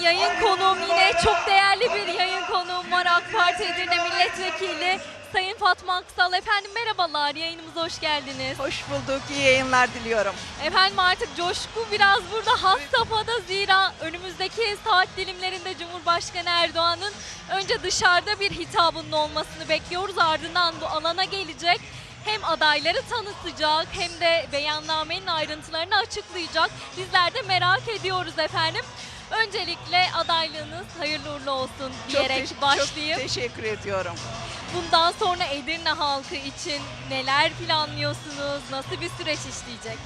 yayın konuğum yine çok değerli bir yayın konuğum var AK Parti Edirne Milletvekili Sayın Fatma Aksal. Efendim merhabalar yayınımıza hoş geldiniz. Hoş bulduk. İyi yayınlar diliyorum. Efendim artık coşku biraz burada has safhada zira önümüzdeki saat dilimlerinde Cumhurbaşkanı Erdoğan'ın önce dışarıda bir hitabının olmasını bekliyoruz ardından bu alana gelecek. Hem adayları tanıtacak hem de beyannamenin ayrıntılarını açıklayacak. Bizler de merak ediyoruz efendim. Öncelikle adaylığınız hayırlı uğurlu olsun diyerek teş- başlayayım. Çok teşekkür ediyorum. Bundan sonra Edirne halkı için neler planlıyorsunuz? Nasıl bir süreç işleyecek?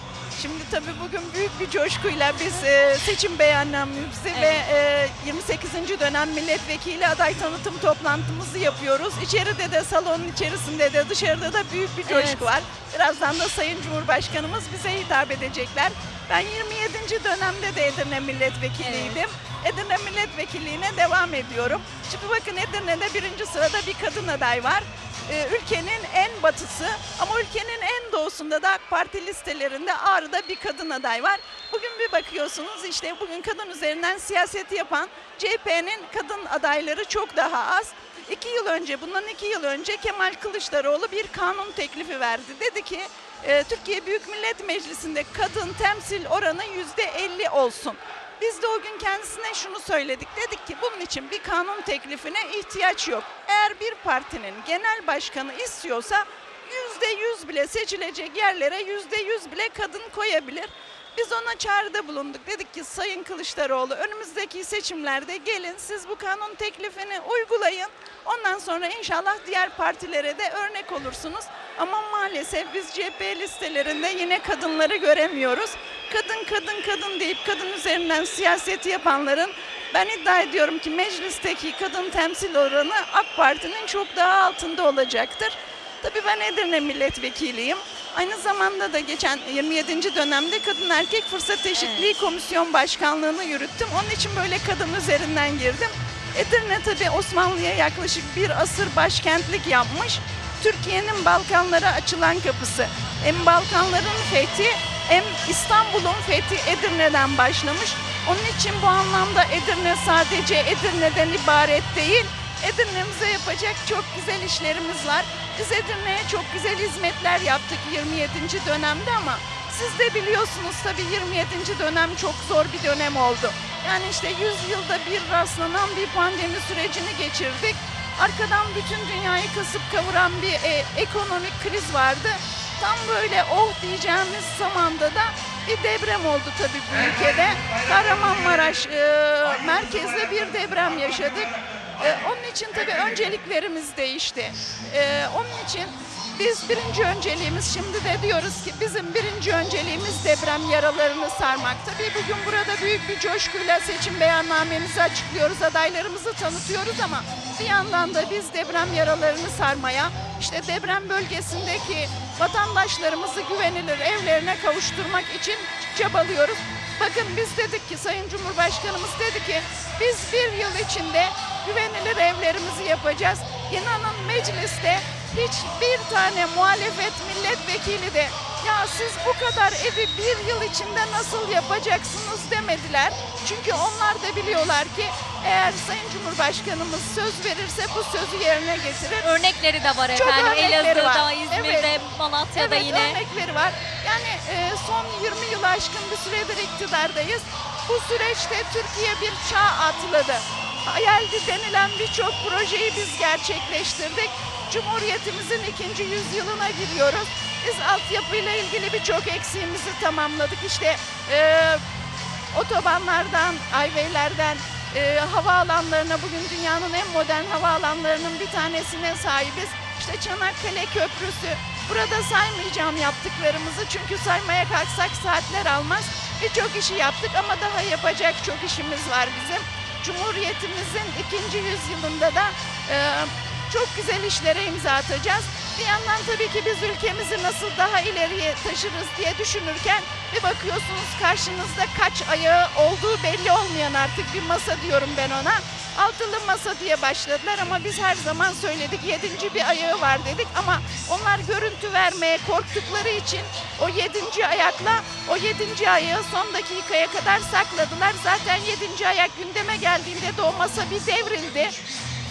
Şimdi tabii bugün büyük bir coşkuyla biz e, seçim beyannamemizi ve e, 28. dönem milletvekili aday tanıtım toplantımızı yapıyoruz. İçeride de salonun içerisinde de dışarıda da büyük bir coşku Evet. var. Birazdan da Sayın Cumhurbaşkanımız bize hitap edecekler. Ben 27. dönemde de Edirne milletvekiliydim. Edirne milletvekilliğine devam ediyorum. Şimdi bakın Edirne'de birinci sırada bir kadın aday var. Ee, ülkenin en batısı ama ülkenin en doğusunda da AK Parti listelerinde Ağrı'da bir kadın aday var. Bugün bir bakıyorsunuz işte bugün kadın üzerinden siyaset yapan CHP'nin kadın adayları çok daha az. İki yıl önce, bundan iki yıl önce Kemal Kılıçdaroğlu bir kanun teklifi verdi. Dedi ki e, Türkiye Büyük Millet Meclisi'nde kadın temsil oranı yüzde 50 olsun. Biz de o gün kendisine şunu söyledik. Dedik ki bunun için bir kanun teklifine ihtiyaç yok. Eğer bir partinin genel başkanı istiyorsa yüzde yüz bile seçilecek yerlere yüzde yüz bile kadın koyabilir. Biz ona çağrıda bulunduk. Dedik ki Sayın Kılıçdaroğlu önümüzdeki seçimlerde gelin siz bu kanun teklifini uygulayın. Ondan sonra inşallah diğer partilere de örnek olursunuz. Ama maalesef biz CHP listelerinde yine kadınları göremiyoruz. Kadın kadın kadın deyip kadın üzerinden siyaset yapanların ben iddia ediyorum ki meclisteki kadın temsil oranı AK Parti'nin çok daha altında olacaktır. Tabii ben Edirne milletvekiliyim. Aynı zamanda da geçen 27. dönemde Kadın Erkek Fırsat Eşitliği Komisyon Başkanlığını yürüttüm. Onun için böyle kadın üzerinden girdim. Edirne tabii Osmanlı'ya yaklaşık bir asır başkentlik yapmış. Türkiye'nin Balkanlara açılan kapısı. Hem Balkanların fethi hem İstanbul'un fethi Edirne'den başlamış. Onun için bu anlamda Edirne sadece Edirne'den ibaret değil. Edirne'mize yapacak çok güzel işlerimiz var. Biz Edirne'ye çok güzel hizmetler yaptık 27. dönemde ama siz de biliyorsunuz tabii 27. dönem çok zor bir dönem oldu. Yani işte 100 yılda bir rastlanan bir pandemi sürecini geçirdik. Arkadan bütün dünyayı kasıp kavuran bir e, ekonomik kriz vardı. Tam böyle oh diyeceğimiz zamanda da bir deprem oldu tabii bu ülkede. Kahramanmaraş e, merkezde bir deprem yaşadık. E, onun için tabii önceliklerimiz değişti. E, onun için biz birinci önceliğimiz şimdi de diyoruz ki bizim birinci önceliğimiz deprem yaralarını sarmak. Tabii bugün burada büyük bir coşkuyla seçim beyannamemizi açıklıyoruz, adaylarımızı tanıtıyoruz ama bir yandan da biz deprem yaralarını sarmaya, işte deprem bölgesindeki vatandaşlarımızı güvenilir evlerine kavuşturmak için çabalıyoruz. Bakın biz dedik ki Sayın Cumhurbaşkanımız dedi ki biz bir yıl içinde güvenilir evlerimizi yapacağız. İnanın mecliste hiçbir tane muhalefet milletvekili de ya siz bu kadar evi bir yıl içinde nasıl yapacaksınız demediler. Çünkü onlar da biliyorlar ki eğer Sayın Cumhurbaşkanımız söz verirse bu sözü yerine getirir. Örnekleri de var Çok efendim. Elazığ'da, var. İzmir'de, Evet. Malatya'da evet, yine. örnekleri var. Yani e, son 20 yılı aşkın bir süredir iktidardayız. Bu süreçte Türkiye bir çağ atladı. Hayaldi denilen birçok projeyi biz gerçekleştirdik. Cumhuriyetimizin ikinci yüzyılına giriyoruz. Biz altyapıyla ilgili birçok eksiğimizi tamamladık. İşte e, otobanlardan, highwaylerden, e, havaalanlarına bugün dünyanın en modern havaalanlarının bir tanesine sahibiz. İşte Çanakkale Köprüsü. Burada saymayacağım yaptıklarımızı çünkü saymaya kalksak saatler almaz. Birçok işi yaptık ama daha yapacak çok işimiz var bizim. Cumhuriyetimizin ikinci yüzyılında da e, çok güzel işlere imza atacağız. Bir yandan tabii ki biz ülkemizi nasıl daha ileriye taşırız diye düşünürken bir bakıyorsunuz karşınızda kaç ayağı olduğu belli olmayan artık bir masa diyorum ben ona. Altılı masa diye başladılar ama biz her zaman söyledik yedinci bir ayağı var dedik ama onlar görüntü vermeye korktukları için o yedinci ayakla o yedinci ayağı son dakikaya kadar sakladılar. Zaten yedinci ayak gündeme geldiğinde de o masa bir devrildi.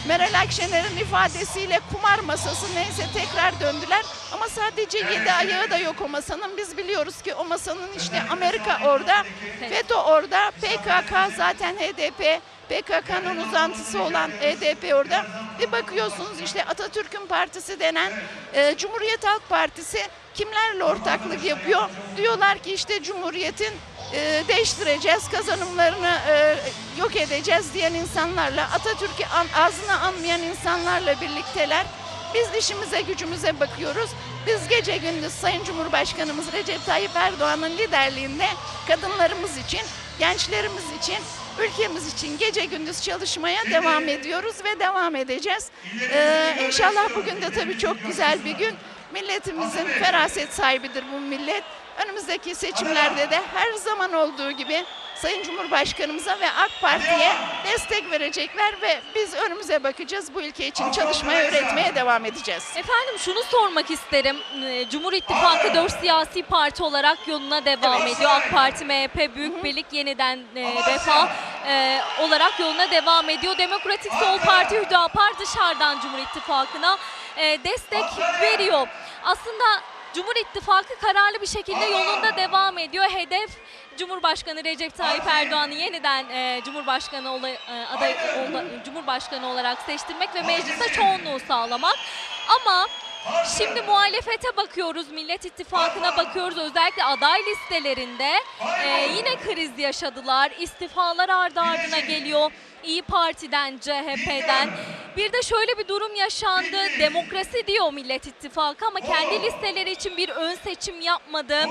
Meral Akşener'in ifadesiyle kumar masası neyse tekrar döndüler. Ama sadece yedi ayağı da yok o masanın. Biz biliyoruz ki o masanın işte Amerika orada, FETÖ orada, PKK zaten HDP, PKK'nın uzantısı olan HDP orada. Bir bakıyorsunuz işte Atatürk'ün partisi denen e, Cumhuriyet Halk Partisi kimlerle ortaklık yapıyor? Diyorlar ki işte Cumhuriyet'in e, değiştireceğiz, kazanımlarını e, yok edeceğiz diyen insanlarla, Atatürk'ü an, ağzına anmayan insanlarla birlikteler. Biz işimize gücümüze bakıyoruz. Biz gece gündüz Sayın Cumhurbaşkanımız Recep Tayyip Erdoğan'ın liderliğinde kadınlarımız için, gençlerimiz için, ülkemiz için gece gündüz çalışmaya devam ediyoruz ve devam edeceğiz. Ee, inşallah bugün de tabii çok güzel bir gün. Milletimizin feraset sahibidir bu millet. Önümüzdeki seçimlerde de her zaman olduğu gibi Sayın Cumhurbaşkanımıza ve AK Parti'ye destek verecekler ve biz önümüze bakacağız. Bu ülke için çalışmaya, üretmeye devam edeceğiz. Efendim şunu sormak isterim. Ee, Cumhur İttifakı 4 siyasi parti olarak yoluna devam Evet. ediyor. AK Parti, MHP, Büyük Birlik, Yeniden e, Refah e, olarak yoluna devam ediyor. Demokratik Sol Parti, Hüdapar dışarıdan Cumhur İttifakı'na e, destek veriyor. Aslında Cumhur İttifakı kararlı bir şekilde yolunda devam ediyor. Hedef Cumhurbaşkanı Recep Tayyip Erdoğan'ı yeniden e, Cumhurbaşkanı ola- e, aday ola- Cumhurbaşkanı olarak seçtirmek ve mecliste çoğunluğu sağlamak. Ama Şimdi muhalefete bakıyoruz, Millet İttifakı'na bakıyoruz. Özellikle aday listelerinde e, yine kriz yaşadılar. İstifalar ardı ardına geliyor. İyi Parti'den, CHP'den. Bir de şöyle bir durum yaşandı. Demokrasi diyor Millet İttifakı ama kendi listeleri için bir ön seçim yapmadı.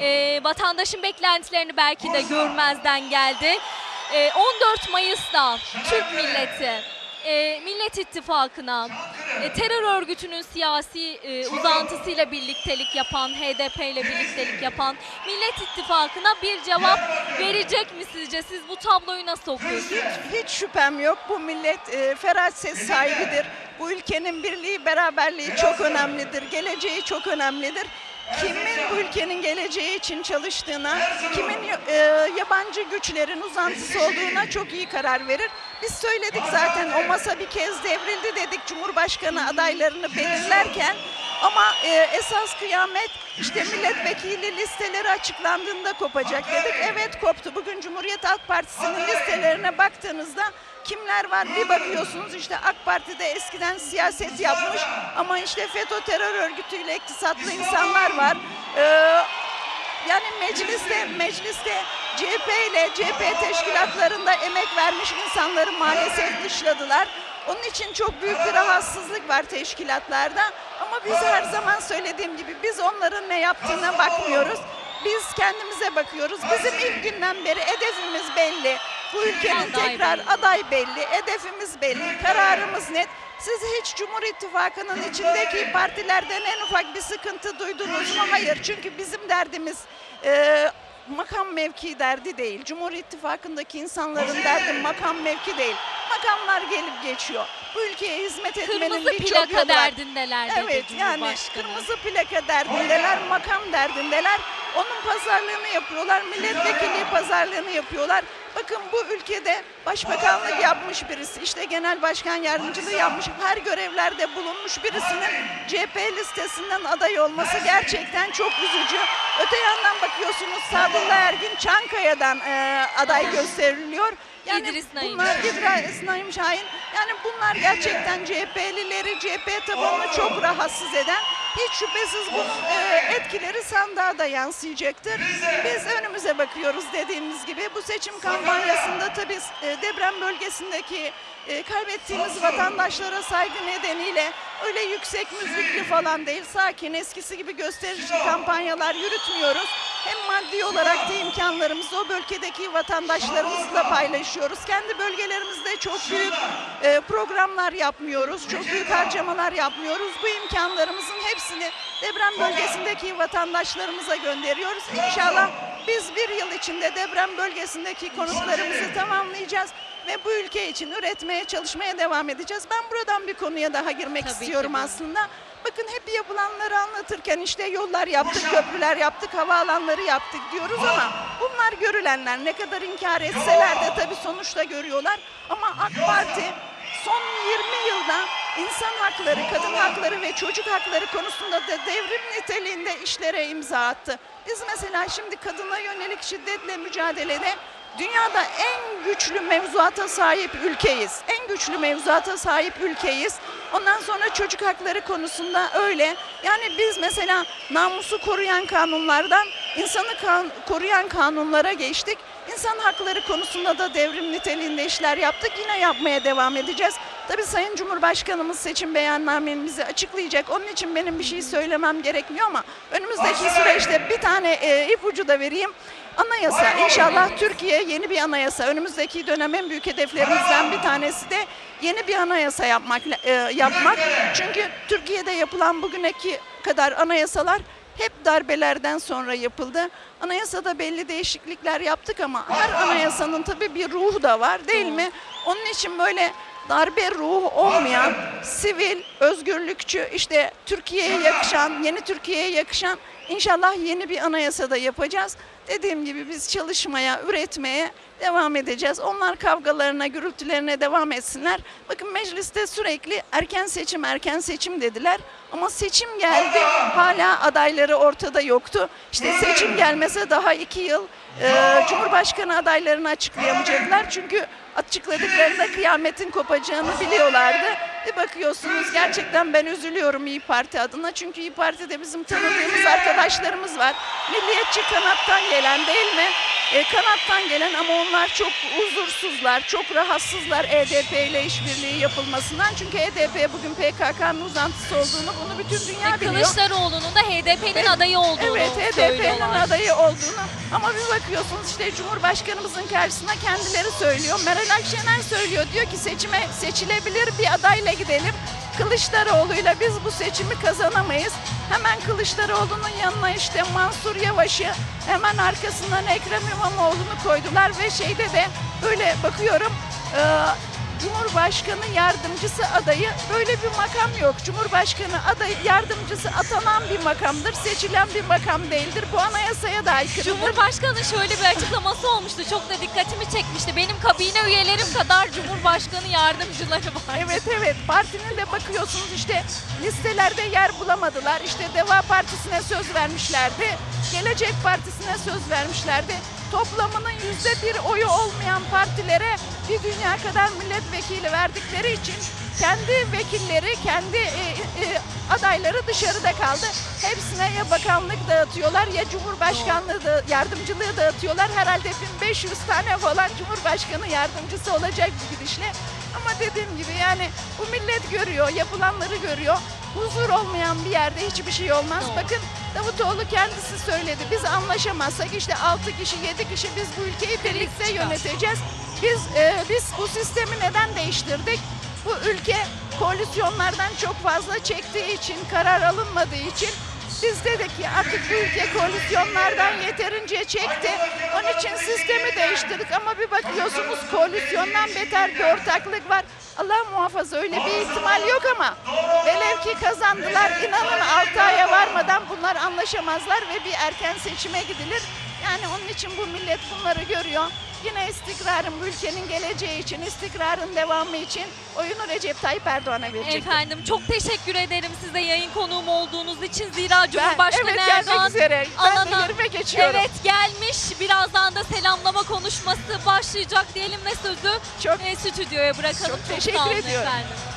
E, vatandaşın beklentilerini belki de görmezden geldi. E, 14 Mayıs'ta Türk milleti e, Millet İttifakı'na e, terör örgütünün siyasi e, uzantısıyla birliktelik yapan, HDP ile birliktelik yapan Millet İttifakı'na bir cevap verecek mi sizce? Siz bu tabloyu nasıl okuyorsunuz? Hiç şüphem yok. Bu millet e, feraset sahibidir. Bu ülkenin birliği, beraberliği çok önemlidir. Geleceği çok önemlidir. Kimin bu ülkenin geleceği için çalıştığına, kimin e, yabancı güçlerin uzantısı olduğuna çok iyi karar verir. Biz söyledik zaten o masa bir kez devrildi dedik Cumhurbaşkanı adaylarını belirlerken. Ama e, esas kıyamet işte milletvekili listeleri açıklandığında kopacak dedik. Evet koptu. Bugün Cumhuriyet Halk Partisi'nin listelerine baktığınızda kimler var bir bakıyorsunuz işte AK Parti'de eskiden siyaset yapmış ama işte FETÖ terör örgütüyle iktisatlı insanlar var. Ee, yani mecliste mecliste CHP ile CHP teşkilatlarında emek vermiş insanları maalesef dışladılar. Onun için çok büyük bir rahatsızlık var teşkilatlarda. Ama biz her zaman söylediğim gibi biz onların ne yaptığına bakmıyoruz. Biz kendimize bakıyoruz. Bizim ilk günden beri hedefimiz belli. Bu ülkenin tekrar aday belli, hedefimiz belli, kararımız net. Siz hiç Cumhur İttifakı'nın içindeki partilerden en ufak bir sıkıntı duydunuz mu? Hayır. Çünkü bizim derdimiz e, makam mevki derdi değil. Cumhur İttifakı'ndaki insanların derdi makam mevki değil. Makamlar gelip geçiyor. Bu ülkeye hizmet etmenin Kırmızı birçok plaka yolu var. derdindeler dedi Evet yani Cumhurbaşkanı. kırmızı plaka derdindeler, makam derdindeler. Onun pazarlığını yapıyorlar, milletvekili pazarlığını yapıyorlar. Bakın bu ülkede başbakanlık yapmış birisi, işte genel başkan yardımcılığı yapmış, her görevlerde bulunmuş birisinin CHP listesinden aday olması gerçekten çok üzücü. Öte yandan bakıyorsunuz Sadullah Ergin Çankaya'dan e, aday gösteriliyor. Yani İdris Naim bunlar. İdris Naim Şahin. Yani bunlar gerçekten CHP'lileri, CHP tabanını çok rahatsız eden. Hiç şüphesiz bunun e, etkileri sandığa da yansıyacaktır. Biz önümüze bakıyoruz dediğimiz gibi. Bu seçim kampanyasında tabii e, deprem bölgesindeki e, kaybettiğimiz vatandaşlara saygı nedeniyle öyle yüksek müzikli falan değil, sakin, eskisi gibi gösterici kampanyalar yürütmüyoruz. Hem maddi olarak da imkanlarımızı o bölgedeki vatandaşlarımızla paylaşıyoruz. Kendi bölgelerimizde çok büyük e, programlar yapmıyoruz, çok büyük harcamalar yapmıyoruz. Bu imkanlarımızın hepsini deprem bölgesindeki vatandaşlarımıza gönderiyoruz. İnşallah biz bir yıl içinde deprem bölgesindeki konutlarımızı tamamlayacağız ve bu ülke için üretmeye, çalışmaya devam edeceğiz. Ben buradan bir konuya daha girmek Tabii ki istiyorum buyurun. aslında. Bakın hep yapılanları anlatırken işte yollar yaptık, köprüler yaptık, havaalanları yaptık diyoruz ama bunlar görülenler ne kadar inkar etseler de tabii sonuçta görüyorlar. Ama AK Parti son 20 yılda insan hakları, kadın hakları ve çocuk hakları konusunda da devrim niteliğinde işlere imza attı. Biz mesela şimdi kadına yönelik şiddetle mücadelede dünyada en güçlü mevzuata sahip ülkeyiz. En güçlü mevzuata sahip ülkeyiz. Ondan sonra çocuk hakları konusunda öyle. Yani biz mesela namusu koruyan kanunlardan insanı kan- koruyan kanunlara geçtik. İnsan hakları konusunda da devrim niteliğinde işler yaptık. Yine yapmaya devam edeceğiz. Tabii Sayın Cumhurbaşkanımız seçim beyannamemizi açıklayacak. Onun için benim bir şey söylemem gerekmiyor ama önümüzdeki süreçte bir tane e, ipucu da vereyim. Anayasa inşallah Türkiye yeni bir anayasa. Önümüzdeki dönem en büyük hedeflerimizden bir tanesi de yeni bir anayasa yapmak e, yapmak. Çünkü Türkiye'de yapılan bugüneki kadar anayasalar hep darbelerden sonra yapıldı. Anayasada belli değişiklikler yaptık ama her anayasanın tabii bir ruhu da var değil mi? Onun için böyle darbe ruhu olmayan, sivil, özgürlükçü, işte Türkiye'ye yakışan, yeni Türkiye'ye yakışan inşallah yeni bir anayasada yapacağız. Dediğim gibi biz çalışmaya, üretmeye devam edeceğiz. Onlar kavgalarına, gürültülerine devam etsinler. Bakın mecliste sürekli erken seçim, erken seçim dediler. Ama seçim geldi, hala adayları ortada yoktu. İşte seçim gelmese daha iki yıl e, Cumhurbaşkanı adaylarını açıklayamayacaklar. Çünkü açıkladıklarında kıyametin kopacağını biliyorlardı. Bir bakıyorsunuz gerçekten ben üzülüyorum İyi Parti adına. Çünkü İyi Parti'de bizim tanıdığımız arkadaşlarımız var. Milliyetçi kanattan gelen değil mi? E, kanattan gelen ama onlar çok huzursuzlar, çok rahatsızlar EDP ile işbirliği yapılmasından. Çünkü EDP bugün PKK'nın uzantısı olduğunu bunu bütün dünya biliyor. Kılıçdaroğlu'nun da HDP'nin adayı olduğunu Evet, HDP'nin adayı olduğunu. Ama bir bakıyorsunuz işte Cumhurbaşkanımızın karşısına kendileri söylüyor. Meral Akşener söylüyor. Diyor ki seçime seçilebilir bir adayla gidelim. Kılıçdaroğlu'yla biz bu seçimi kazanamayız. Hemen Kılıçdaroğlu'nun yanına işte Mansur Yavaş'ı, hemen arkasından Ekrem İmamoğlu'nu koydular ve şeyde de böyle bakıyorum Cumhurbaşkanı yardımcısı adayı böyle bir makam yok. Cumhurbaşkanı adayı yardımcısı atanan bir makamdır, seçilen bir makam değildir. Bu anayasaya da aykırıdır. Cumhurbaşkanı şöyle bir açıklaması olmuştu. Çok da dikkatimi çekmişti. Benim kabine üyelerim kadar Cumhurbaşkanı yardımcıları var. Evet evet partinin de bakıyorsunuz işte listelerde yer bulamadılar. İşte Deva Partisi'ne söz vermişlerdi. Gelecek Partisi'ne söz vermişlerdi. Toplamının yüzde bir oyu olmayan partilere bir dünya kadar milletvekili verdikleri için kendi vekilleri, kendi e, e, adayları dışarıda kaldı. Hepsine ya bakanlık dağıtıyorlar ya cumhurbaşkanlığı da, yardımcılığı dağıtıyorlar. Herhalde 1500 tane falan cumhurbaşkanı yardımcısı olacak bu gidişle. Ama dediğim gibi yani bu millet görüyor, yapılanları görüyor. Huzur olmayan bir yerde hiçbir şey olmaz. Bakın Davutoğlu kendisi söyledi. Biz anlaşamazsak işte 6 kişi, 7 kişi biz bu ülkeyi birlikte yöneteceğiz. Biz e, biz bu sistemi neden değiştirdik? Bu ülke koalisyonlardan çok fazla çektiği için, karar alınmadığı için biz dedik ki artık bu ülke koalisyonlardan yeterince çekti. Onun için sistemi değiştirdik ama bir bakıyorsunuz koalisyondan beter bir ortaklık var. Allah muhafaza öyle bir ihtimal yok ama velev ki kazandılar. İnanın 6 aya bunlar anlaşamazlar ve bir erken seçime gidilir. Yani onun için bu millet bunları görüyor. Yine istikrarın bu ülkenin geleceği için, istikrarın devamı için oyunu Recep Tayyip Erdoğan'a verecek. Efendim çok teşekkür ederim size yayın konuğum olduğunuz için. Zira Cumhurbaşkanı evet, gelmek Erdoğan üzere. Ben de alana- yerime geçiyorum. Evet gelmiş. Birazdan da selamlama konuşması başlayacak diyelim ve sözü Çok- e, stüdyoya bırakalım. çok teşekkür sağ olun ediyorum. Efendim.